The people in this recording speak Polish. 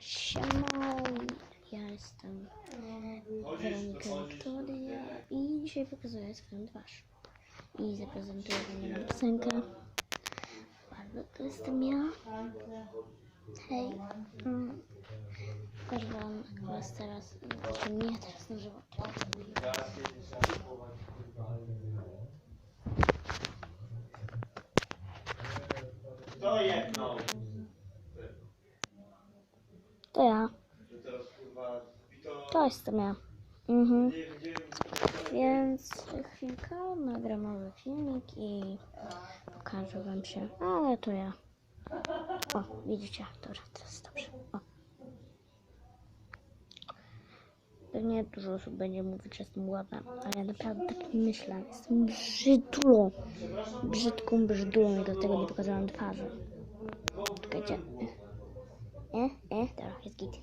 siema, ja jestem Weronika Wiktoria i dzisiaj pokazuję swoją twarz. I zaprezentuję wam piosenkę. Bardzo to jestem ja. Hej. Mm. Pokażę wam was teraz, znaczy mnie teraz na żywo. To jedno. To ja. To jestem ja. Mhm. Więc chwilkę nagram nowy filmik i pokażę wam się. Ale to ja. O, widzicie? Dobra, teraz dobrze. O. Pewnie dużo osób będzie mówić, że jestem ładna, ale ja naprawdę tak nie myślę. Jestem brzydulą. Brzydką brzydulą i dlatego nie pokazałam twarzy. Czekajcie. Eh, eh, darauf, es geht.